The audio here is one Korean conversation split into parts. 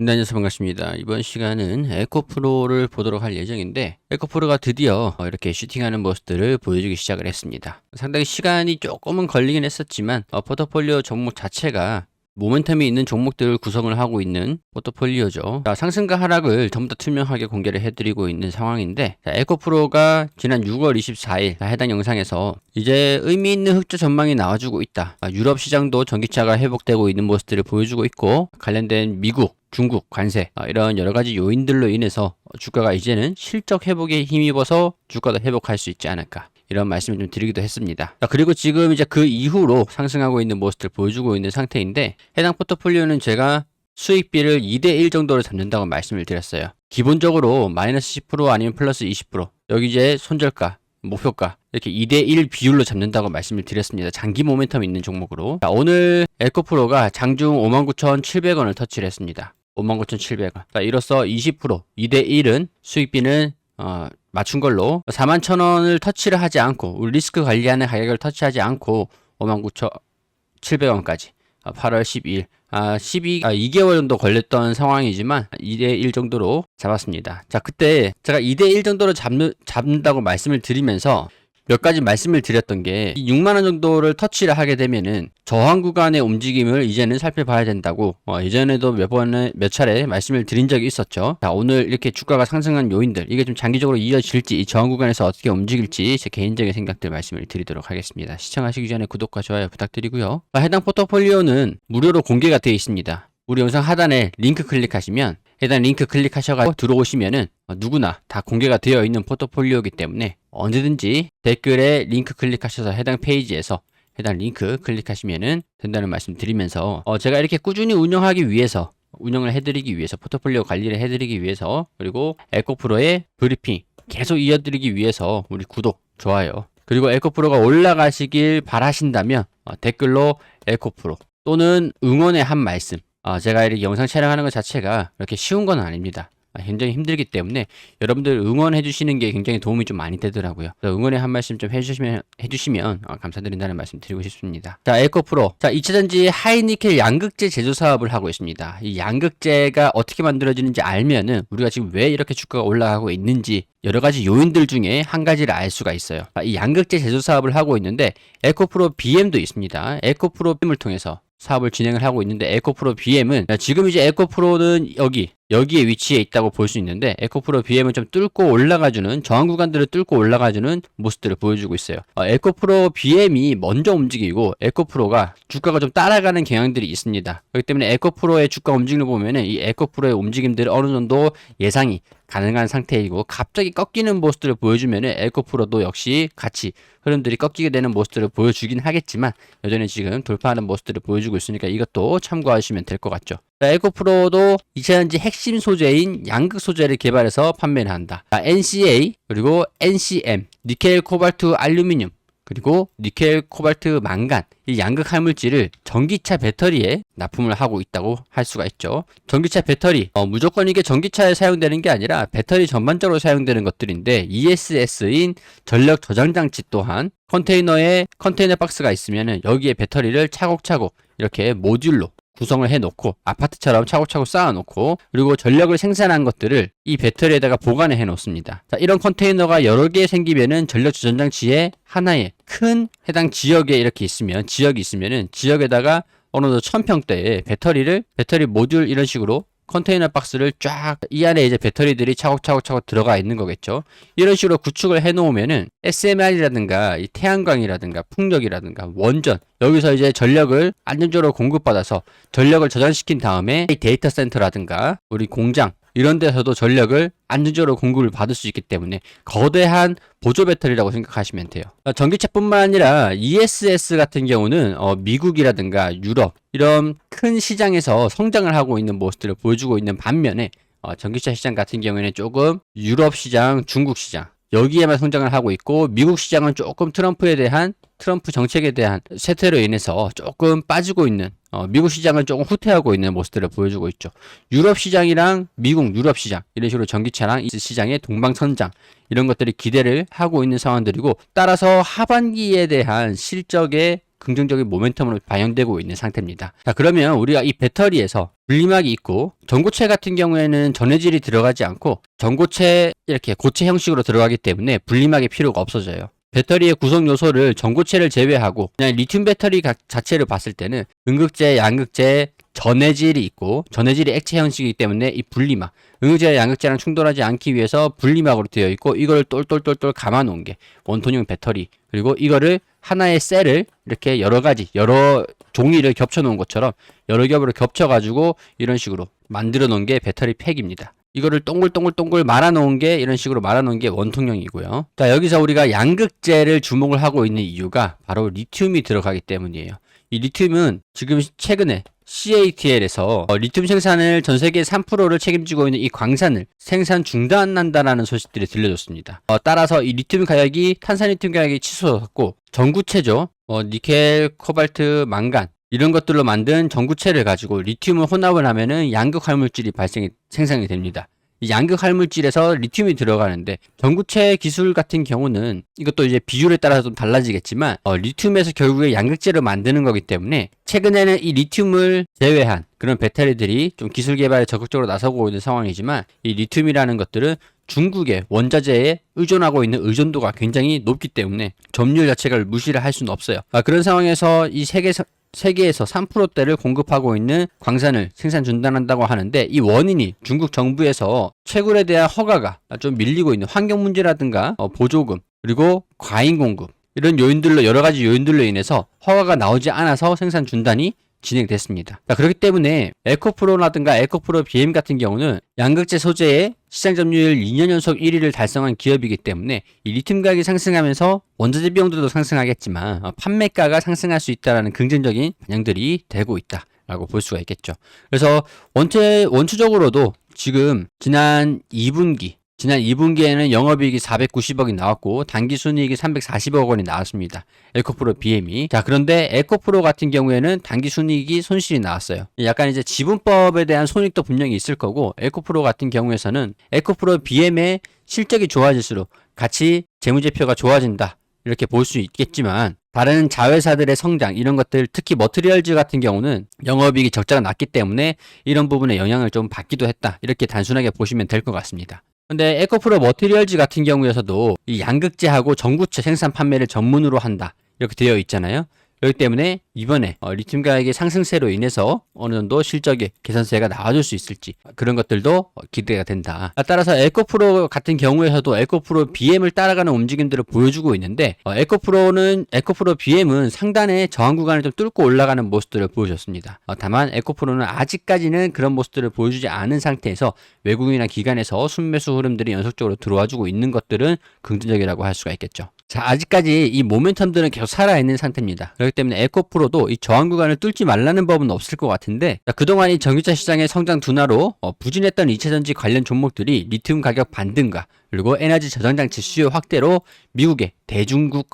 네, 안녕하세요. 반갑습니다. 이번 시간은 에코프로를 보도록 할 예정인데, 에코프로가 드디어 어, 이렇게 슈팅하는 모습들을 보여주기 시작을 했습니다. 상당히 시간이 조금은 걸리긴 했었지만, 어, 포트폴리오 종목 자체가 모멘텀이 있는 종목들을 구성을 하고 있는 포트폴리오죠. 자, 상승과 하락을 전부 다 투명하게 공개를 해드리고 있는 상황인데, 자, 에코프로가 지난 6월 24일 해당 영상에서 이제 의미 있는 흑자 전망이 나와주고 있다. 아, 유럽 시장도 전기차가 회복되고 있는 모습들을 보여주고 있고, 관련된 미국, 중국 관세 어, 이런 여러 가지 요인들로 인해서 주가가 이제는 실적 회복에 힘입어서 주가도 회복할 수 있지 않을까 이런 말씀을 좀 드리기도 했습니다. 자, 그리고 지금 이제 그 이후로 상승하고 있는 모습을 보여주고 있는 상태인데 해당 포트폴리오는 제가 수익비를 2대1 정도로 잡는다고 말씀을 드렸어요. 기본적으로 마이너스 10% 아니면 플러스 20% 여기 이제 손절가 목표가 이렇게 2대1 비율로 잡는다고 말씀을 드렸습니다. 장기 모멘텀 있는 종목으로. 자, 오늘 에코프로가 장중 59,700원을 터치를 했습니다. 59,700원. 자, 이로써 20% 2대 1은 수익비는 어, 맞춘 걸로 41,000원을 터치를 하지 않고 우리 리스크 관리하는 가격을 터치하지 않고 59,700원까지 8월 12일 아, 12, 아, 2개월 정도 걸렸던 상황이지만 2대1 정도로 잡았습니다. 자, 그때 제가 2대1 정도로 잡는, 잡는다고 말씀을 드리면서 몇 가지 말씀을 드렸던 게 6만원 정도를 터치를 하게 되면은 저항 구간의 움직임을 이제는 살펴봐야 된다고 어, 예전에도 몇 번에 몇 차례 말씀을 드린 적이 있었죠. 자, 오늘 이렇게 주가가 상승한 요인들 이게 좀 장기적으로 이어질지 이 저항 구간에서 어떻게 움직일지 제 개인적인 생각들 말씀을 드리도록 하겠습니다. 시청하시기 전에 구독과 좋아요 부탁드리고요. 자, 해당 포트폴리오는 무료로 공개가 되어 있습니다. 우리 영상 하단에 링크 클릭하시면 해당 링크 클릭하셔가지고 들어오시면은 누구나 다 공개가 되어 있는 포트폴리오이기 때문에 언제든지 댓글에 링크 클릭하셔서 해당 페이지에서 해당 링크 클릭하시면은 된다는 말씀 드리면서 어 제가 이렇게 꾸준히 운영하기 위해서 운영을 해드리기 위해서 포트폴리오 관리를 해드리기 위해서 그리고 에코프로의 브리핑 계속 이어드리기 위해서 우리 구독 좋아요 그리고 에코프로가 올라가시길 바라신다면 어 댓글로 에코프로 또는 응원의 한 말씀 어, 제가 이렇게 영상 촬영하는 것 자체가 그렇게 쉬운 건 아닙니다. 아, 굉장히 힘들기 때문에 여러분들 응원해 주시는 게 굉장히 도움이 좀 많이 되더라고요. 응원의 한 말씀 좀 해주시면 해주시면 어, 감사드린다는 말씀 드리고 싶습니다. 자, 에코프로. 자, 2차전지 하이니켈 양극재 제조 사업을 하고 있습니다. 이 양극재가 어떻게 만들어지는지 알면은 우리가 지금 왜 이렇게 주가가 올라가고 있는지 여러 가지 요인들 중에 한 가지를 알 수가 있어요. 아, 이 양극재 제조 사업을 하고 있는데 에코프로 BM도 있습니다. 에코프로 BM을 통해서 사업을 진행을 하고 있는데 에코프로 BM은 지금 이제 에코프로는 여기 여기에 위치해 있다고 볼 수 있는데 에코프로 BM은 좀 뚫고 올라가주는 저항 구간들을 뚫고 올라가주는 모습들을 보여주고 있어요. 어, 에코프로 BM이 먼저 움직이고 에코프로가 주가가 좀 따라가는 경향들이 있습니다. 그렇기 때문에 에코프로의 주가 움직임을 보면은 이 에코프로의 움직임들이 어느 정도 예상이 가능한 상태이고 갑자기 꺾이는 모습들을 보여주면은 에코프로도 역시 같이 흐름들이 꺾이게 되는 모습들을 보여주긴 하겠지만 여전히 지금 돌파하는 모습들을 보여주고 있으니까 이것도 참고하시면 될 것 같죠. 에코프로도 2차전지 핵심 소재인 양극 소재를 개발해서 판매를 한다. NCA 그리고 NCM, 니켈, 코발트, 알루미늄 그리고 니켈, 코발트, 망간 이 양극 화물질을 전기차 배터리에 납품을 하고 있다고 할 수가 있죠. 전기차 배터리 어, 무조건 이게 전기차에 사용되는 게 아니라 배터리 전반적으로 사용되는 것들인데 ESS인 전력 저장 장치 또한 컨테이너에 컨테이너 박스가 있으면은 여기에 배터리를 차곡차곡 이렇게 모듈로 구성을 해놓고 아파트처럼 차곡차곡 쌓아놓고 그리고 전력을 생산한 것들을 이 배터리에다가 보관을 해놓습니다. 자, 이런 컨테이너가 여러 개 생기면은 전력 주전 장치에 하나의 큰 해당 지역에 이렇게 있으면 지역이 있으면은 지역에다가 어느 정도 천평대에 배터리를 배터리 모듈 이런 식으로 컨테이너 박스를 쫙 이 안에 이제 배터리들이 차곡차곡차곡 들어가 있는 거겠죠. 이런 식으로 구축을 해 놓으면은 SMR이라든가 이 태양광이라든가 풍력이라든가 원전 여기서 이제 전력을 안정적으로 공급받아서 전력을 저장시킨 다음에 이 데이터 센터라든가 우리 공장 이런 데서도 전력을 안정적으로 공급을 받을 수 있기 때문에 거대한 보조 배터리라고 생각하시면 돼요. 어, 전기차뿐만 아니라 ESS 같은 경우는 어, 미국이라든가 유럽 이런 큰 시장에서 성장을 하고 있는 모습들을 보여주고 있는 반면에 어, 전기차 시장 같은 경우에는 조금 유럽 시장, 중국 시장 여기에만 성장을 하고 있고 미국 시장은 조금 트럼프에 대한 트럼프 정책에 대한 세태로 인해서 조금 빠지고 있는 어, 미국 시장을 조금 후퇴하고 있는 모습들을 보여주고 있죠. 유럽 시장이랑 미국 유럽 시장 이런 식으로 전기차랑 이 시장의 동방선장 이런 것들이 기대를 하고 있는 상황들이고 따라서 하반기에 대한 실적의 긍정적인 모멘텀으로 반영되고 있는 상태입니다. 자, 그러면 우리가 이 배터리에서 분리막이 있고 전고체 같은 경우에는 전해질이 들어가지 않고 전고체 이렇게 고체 형식으로 들어가기 때문에 분리막이 필요가 없어져요. 배터리의 구성 요소를 전고체를 제외하고 그냥 리튬 배터리 가- 자체를 봤을 때는 음극재, 양극재, 전해질이 있고 전해질이 액체 형식이기 때문에 이 분리막 음극재와 양극재랑 충돌하지 않기 위해서 분리막으로 되어 있고 이걸 똘똘똘똘 감아 놓은 게 원톤형 배터리 그리고 이거를 하나의 셀을 이렇게 여러 가지 여러 종이를 겹쳐 놓은 것처럼 여러 겹으로 겹쳐 가지고 이런 식으로 만들어 놓은 게 배터리 팩입니다. 이거를 동글동글동글 말아 놓은 게 이런 식으로 말아 놓은 게 원통형이고요. 자, 여기서 우리가 양극재를 주목을 하고 있는 이유가 바로 리튬이 들어가기 때문이에요. 이 리튬은 지금 최근에 CATL에서 어, 리튬 생산을 전 세계 3%를 책임지고 있는 이 광산을 생산 중단한다라는 소식들이 들려졌습니다. 어, 따라서 이 리튬 가격이 탄산리튬 가격이 치솟았고 전구체죠. 어, 니켈, 코발트, 망간 이런 것들로 만든 전구체를 가지고 리튬을 혼합을 하면은 양극 활물질이 발생이 생성이 됩니다. 이 양극 활물질에서 리튬이 들어가는데 전구체 기술 같은 경우는 이것도 이제 비율에 따라서 좀 달라지겠지만 어, 리튬에서 결국에 양극재를 만드는 거기 때문에 최근에는 이 리튬을 제외한 그런 배터리들이 좀 기술 개발에 적극적으로 나서고 있는 상황이지만 이 리튬이라는 것들은 중국의 원자재에 의존하고 있는 의존도가 굉장히 높기 때문에 점유율 자체가 무시를 할 수는 없어요. 아, 그런 상황에서 이 세계 세계에서 3%대를 공급하고 있는 광산을 생산 중단한다고 하는데 이 원인이 중국 정부에서 채굴에 대한 허가가 좀 밀리고 있는 환경 문제라든가 어, 보조금 그리고 과잉 공급 이런 요인들로 여러 가지 요인들로 인해서 허가가 나오지 않아서 생산 중단이 진행됐습니다. 자, 그렇기 때문에 에코프로라든가 에코프로 BM 같은 경우는 양극재 소재의 시장 점유율 2년 연속 1위를 달성한 기업이기 때문에 이 리튬 가격이 상승하면서 원자재 비용들도 상승하겠지만 어, 판매가가 상승할 수 있다라는 긍정적인 반영들이 되고 있다 라고 볼 수가 있겠죠. 그래서 원체 원초적으로도 지금 지난 2분기 지난 2분기에는 영업이익이 490억이 나왔고 단기 순이익이 340억 원이 나왔습니다. 에코프로 BM이. 자, 그런데 에코프로 같은 경우에는 단기 순이익이 손실이 나왔어요. 약간 이제 지분법에 대한 손익도 분명히 있을 거고 에코프로 같은 경우에서는 에코프로 BM의 실적이 좋아질수록 같이 재무제표가 좋아진다. 이렇게 볼 수 있겠지만 다른 자회사들의 성장 이런 것들 특히 머트리얼즈 같은 경우는 영업이익이 적자가 났기 때문에 이런 부분에 영향을 좀 받기도 했다. 이렇게 단순하게 보시면 될 것 같습니다. 근데 에코프로 머티리얼즈 같은 경우에서도 이 양극재하고 전구체 생산 판매를 전문으로 한다. 이렇게 되어 있잖아요. 그렇기 때문에 이번에 어, 리튬 가격의 상승세로 인해서 어느 정도 실적의 개선세가 나와줄 수 있을지 그런 것들도 어, 기대가 된다. 아, 따라서 에코프로 같은 경우에서도 에코프로 BM을 따라가는 움직임들을 보여주고 있는데 어, 에코프로는 에코프로 BM은 상단의 저항 구간을 좀 뚫고 올라가는 모습들을 보여줬습니다. 어, 다만 에코프로는 아직까지는 그런 모습들을 보여주지 않은 상태에서 외국인이나 기관에서 순매수 흐름들이 연속적으로 들어와주고 있는 것들은 긍정적이라고 할 수가 있겠죠. 자, 아직까지 이 모멘텀들은 계속 살아있는 상태입니다. 그렇기 때문에 에코프로도 이 저항 구간을 뚫지 말라는 법은 없을 것 같은데, 자, 그동안 이 전기차 시장의 성장 둔화로 어, 부진했던 이차전지 관련 종목들이 리튬 가격 반등과 그리고 에너지 저장장치 수요 확대로 미국의 대중국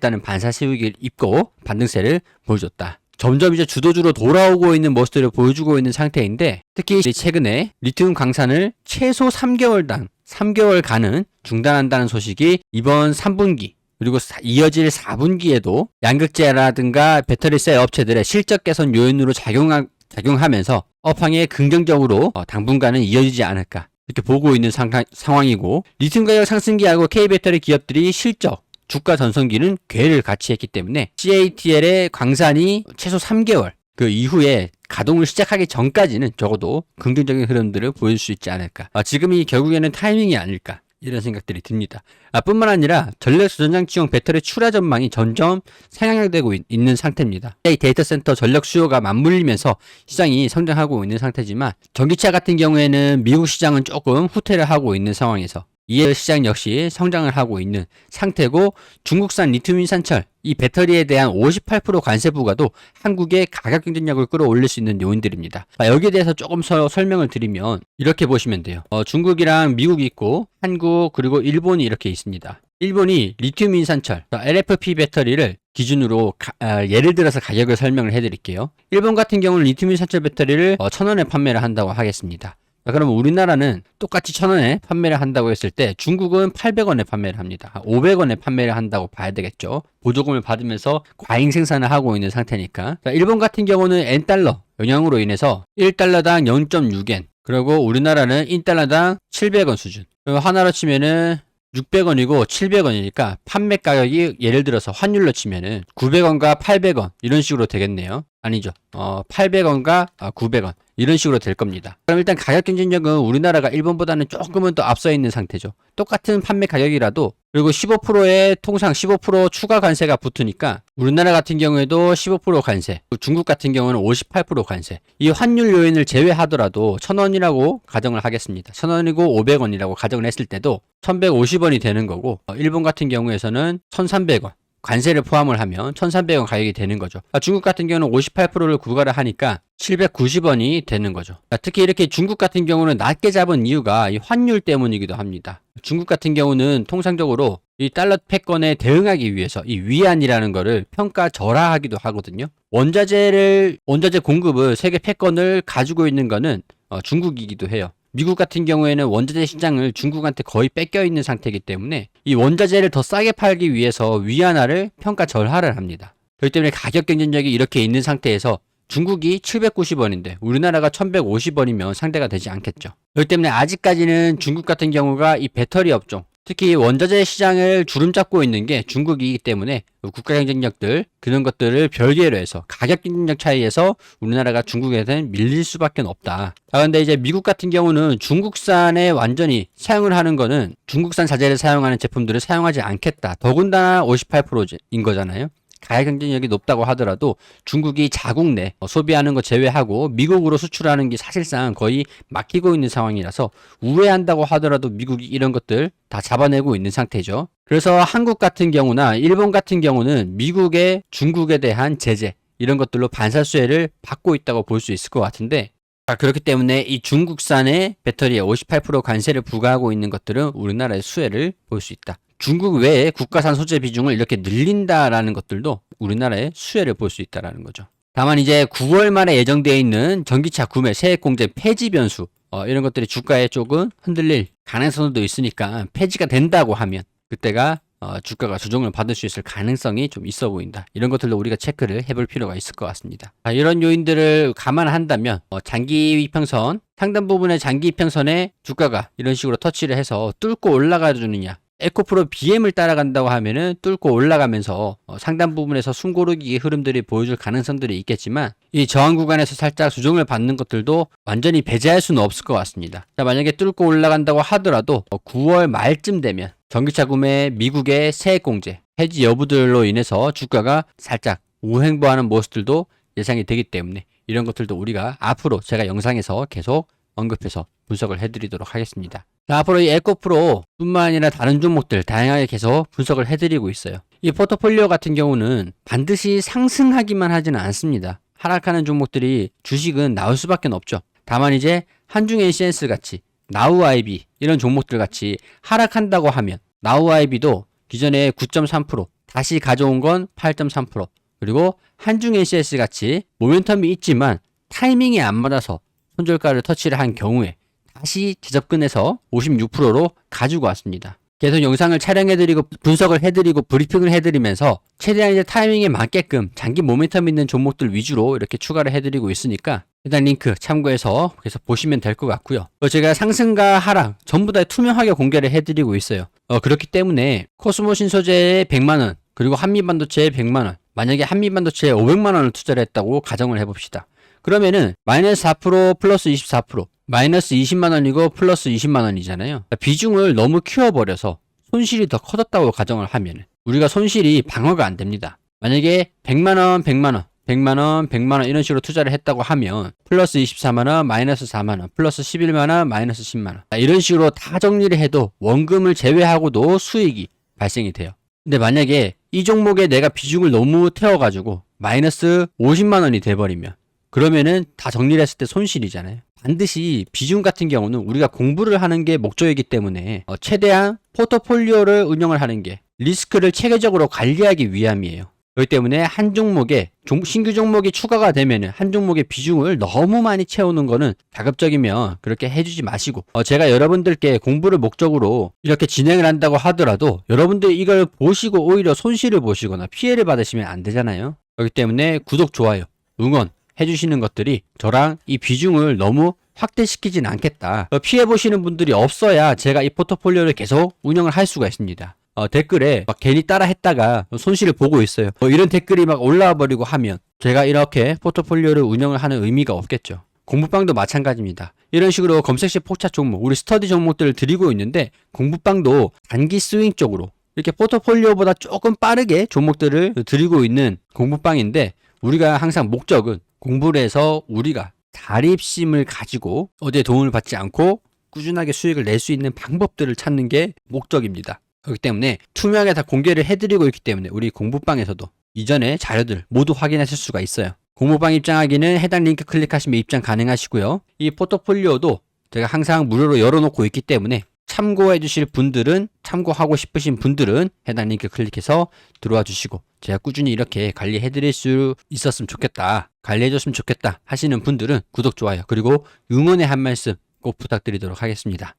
따른 반사 수익을 입고 반등세를 보여줬다. 점점 이제 주도주로 돌아오고 있는 모습들을 보여주고 있는 상태인데 특히 최근에 리튬 광산을 최소 3개월당 3개월간은 중단한다는 소식이 이번 3분기 그리고 사- 이어질 4분기에도 양극재라든가 배터리 셀 업체들의 실적 개선 요인으로 작용하, 작용하면서 업황에 긍정적으로 어, 당분간은 이어지지 않을까 이렇게 보고 있는 상, 상황이고 리튬 가격 상승기하고 K배터리 기업들이 실적 주가 전성기는 괴를 같이 했기 때문에 CATL의 광산이 최소 3개월 그 이후에 가동을 시작하기 전까지는 적어도 긍정적인 흐름들을 보여줄 수 있지 않을까. 아, 지금이 결국에는 타이밍이 아닐까. 이런 생각들이 듭니다. 아, 뿐만 아니라 전력 저장장치용 배터리 출하 전망이 점점 상향되고 있, 는 상태입니다. 이 데이터 센터 전력 수요가 맞물리면서 시장이 성장하고 있는 상태지만 전기차 같은 경우에는 미국 시장은 조금 후퇴를 하고 있는 상황에서 이에 시장 역시 성장을 하고 있는 상태고 중국산 리튬 인 산철 이 배터리에 대한 58% 관세 부과도 한국의 가격 경쟁력을 끌어올릴 수 있는 요인들입니다. 자, 여기에 대해서 조금 서, 설명을 드리면 이렇게 보시면 돼요. 어, 중국이랑 미국이 있고 한국 그리고 일본이 이렇게 있습니다. 일본이 리튬 인산철 LFP 배터리를 기준으로 가- 아, 예를 들어서 가격을 설명을 해드릴게요. 일본 같은 경우는 리튬 인산철 배터리를 어, 천 원에 판매를 한다고 하겠습니다. 자, 그러면 우리나라는 똑같이 1,000원에 판매를 한다고 했을 때 중국은 800원에 판매를 합니다. 500원에 판매를 한다고 봐야 되겠죠. 보조금을 받으면서 과잉 생산을 하고 있는 상태니까. 자, 일본 같은 경우는 N달러 영향으로 인해서 1달러당 0.6엔 그리고 우리나라는 1달러당 700원 수준. 하나로 치면은 600원이고 700원이니까 판매 가격이 예를 들어서 환율로 치면은 900원과 800원 이런 식으로 되겠네요. 아니죠. 어, 800원과 900원 이런 식으로 될 겁니다. 그럼 일단 가격 경쟁력은 우리나라가 일본보다는 조금은 더 앞서 있는 상태죠. 똑같은 판매 가격이라도 그리고 15%의 통상 15% 추가 관세가 붙으니까 우리나라 같은 경우에도 15% 관세, 중국 같은 경우는 58% 관세. 이 환율 요인을 제외하더라도 1,000원이라고 가정을 하겠습니다. 1,000원이고 500원이라고 가정을 했을 때도 1,150원이 되는 거고 어, 일본 같은 경우에서는 1,300원. 관세를 포함을 하면 1,300원 가격이 되는 거죠. 아, 중국 같은 경우는 58%를 구가를 하니까 790원이 되는 거죠. 아, 특히 이렇게 중국 같은 경우는 낮게 잡은 이유가 이 환율 때문이기도 합니다. 중국 같은 경우는 통상적으로 이 달러 패권에 대응하기 위해서 이 위안이라는 거를 평가 절하하기도 하거든요. 원자재를 원자재 공급을 세계 패권을 가지고 있는 거는 어, 중국이기도 해요. 미국 같은 경우에는 원자재 시장을 중국한테 거의 뺏겨 있는 상태이기 때문에 이 원자재를 더 싸게 팔기 위해서 위안화를 평가 절하를 합니다. 그렇기 때문에 가격 경쟁력이 이렇게 있는 상태에서 중국이 790원인데 우리나라가 1150원이면 상대가 되지 않겠죠. 그렇기 때문에 아직까지는 중국 같은 경우가 이 배터리 업종 특히 원자재 시장을 주름 잡고 있는 게 중국이기 때문에 국가 경쟁력들 그런 것들을 별개로 해서 가격 경쟁력 차이에서 우리나라가 중국에서는 밀릴 수밖에 없다. 자, 근데 이제 미국 같은 경우는 중국산에 완전히 사용을 하는 거는 중국산 자재를 사용하는 제품들을 사용하지 않겠다. 더군다나 58%인 거잖아요. 가격 경쟁력이 높다고 하더라도 중국이 자국 내 어, 소비하는 거 제외하고 미국으로 수출하는 게 사실상 거의 막히고 있는 상황이라서 우회한다고 하더라도 미국이 이런 것들 다 잡아내고 있는 상태죠. 그래서 한국 같은 경우나 일본 같은 경우는 미국의 중국에 대한 제재 이런 것들로 반사수혜를 받고 있다고 볼 수 있을 것 같은데 자, 그렇기 때문에 이 중국산의 배터리에 58% 관세를 부과하고 있는 것들은 우리나라의 수혜를 볼 수 있다. 중국 외에 국가산 소재 비중을 이렇게 늘린다라는 것들도 우리나라의 수혜를 볼 수 있다라는 거죠. 다만 이제 9월 말에 예정되어 있는 전기차 구매 세액 공제 폐지 변수 어, 이런 것들이 주가에 조금 흔들릴 가능성도 있으니까 폐지가 된다고 하면 그때가 어, 주가가 조정을 받을 수 있을 가능성이 좀 있어 보인다. 이런 것들도 우리가 체크를 해볼 필요가 있을 것 같습니다. 자, 이런 요인들을 감안한다면 어, 장기 이평선 상단 부분의 장기 이평선에 주가가 이런 식으로 터치를 해서 뚫고 올라가 주느냐 에코프로 BM을 따라간다고 하면은 뚫고 올라가면서 어, 상단 부분에서 숨고르기 흐름들이 보여줄 가능성들이 있겠지만 이 저항 구간에서 살짝 조정을 받는 것들도 완전히 배제할 수는 없을 것 같습니다. 자, 만약에 뚫고 올라간다고 하더라도 어, 9월 말쯤 되면 전기차 구매 미국의 세액 공제 해지 여부들로 인해서 주가가 살짝 우행보하는 모습들도 예상이 되기 때문에 이런 것들도 우리가 앞으로 제가 영상에서 계속 언급해서 분석을 해드리도록 하겠습니다. 자, 앞으로 이 에코프로 뿐만 아니라 다른 종목들 다양하게 계속 분석을 해드리고 있어요. 이 포트폴리오 같은 경우는 반드시 상승하기만 하지는 않습니다. 하락하는 종목들이 주식은 나올 수밖에 없죠. 다만 이제 한중 NCS 같이 나우아이비 이런 종목들 같이 하락한다고 하면 나우아이비도 기존에 9.3% 다시 가져온 건 8.3% 그리고 한중 NCS 같이 모멘텀이 있지만 타이밍이 안 맞아서 손절가를 터치를 한 경우에 다시 재접근해서 56%로 가지고 왔습니다. 계속 영상을 촬영해드리고 분석을 해드리고 브리핑을 해드리면서 최대한 이제 타이밍에 맞게끔 장기 모멘텀 있는 종목들 위주로 이렇게 추가를 해드리고 있으니까 일단 링크 참고해서 계속 보시면 될 것 같고요. 또 제가 상승과 하락 전부 다 투명하게 공개를 해드리고 있어요. 어, 그렇기 때문에 코스모 신소재에 100만원 그리고 한미반도체에 100만원 만약에 한미반도체에 500만원을 투자를 했다고 가정을 해봅시다. 그러면은 마이너스 4% 플러스 24% 마이너스 20만 원이고 플러스 20만 원이잖아요. 비중을 너무 키워버려서 손실이 더 커졌다고 가정을 하면 우리가 손실이 방어가 안 됩니다. 만약에 100만 원, 100만 원, 100만 원, 100만 원 이런 식으로 투자를 했다고 하면 플러스 24만 원, 마이너스 4만 원, 플러스 11만 원, 마이너스 10만 원 이런 식으로 다 정리를 해도 원금을 제외하고도 수익이 발생이 돼요. 근데 만약에 이 종목에 내가 비중을 너무 태워가지고 마이너스 50만 원이 돼버리면 그러면은 다 정리를 했을 때 손실이잖아요. 반드시 비중 같은 경우는 우리가 공부를 하는 게 목적이기 때문에 어, 최대한 포트폴리오를 운영을 하는 게 리스크를 체계적으로 관리하기 위함이에요. 그렇기 때문에 한 종목에 종- 신규 종목이 추가가 되면은 한 종목의 비중을 너무 많이 채우는 거는 가급적이면 그렇게 해주지 마시고 어, 제가 여러분들께 공부를 목적으로 이렇게 진행을 한다고 하더라도 여러분들이 이걸 보시고 오히려 손실을 보시거나 피해를 받으시면 안 되잖아요. 그렇기 때문에 구독, 좋아요, 응원 해주시는 것들이 저랑 이 비중을 너무 확대시키진 않겠다. 어, 피해 보시는 분들이 없어야 제가 이 포트폴리오를 계속 운영을 할 수가 있습니다. 어, 댓글에 막 괜히 따라 했다가 손실을 보고 있어요. 뭐 이런 댓글이 막 올라와 버리고 하면 제가 이렇게 포트폴리오를 운영을 하는 의미가 없겠죠. 공부방도 마찬가지입니다. 이런 식으로 검색시 포착 종목, 우리 스터디 종목들을 드리고 있는데 공부방도 단기 스윙 쪽으로 이렇게 포트폴리오보다 조금 빠르게 종목들을 드리고 있는 공부방인데 우리가 항상 목적은 공부를 해서 우리가 자립심을 가지고 어디에 도움을 받지 않고 꾸준하게 수익을 낼 수 있는 방법들을 찾는 게 목적입니다. 그렇기 때문에 투명하게 다 공개를 해드리고 있기 때문에 우리 공부방에서도 이전의 자료들 모두 확인하실 수가 있어요. 공부방 입장하기는 해당 링크 클릭하시면 입장 가능하시고요. 이 포트폴리오도 제가 항상 무료로 열어놓고 있기 때문에 참고해 주실 분들은 참고하고 싶으신 분들은 해당 링크 클릭해서 들어와 주시고 제가 꾸준히 이렇게 관리해 드릴 수 있었으면 좋겠다. 관리해 줬으면 좋겠다 하시는 분들은 구독, 좋아요 그리고 응원의 한 말씀 꼭 부탁드리도록 하겠습니다.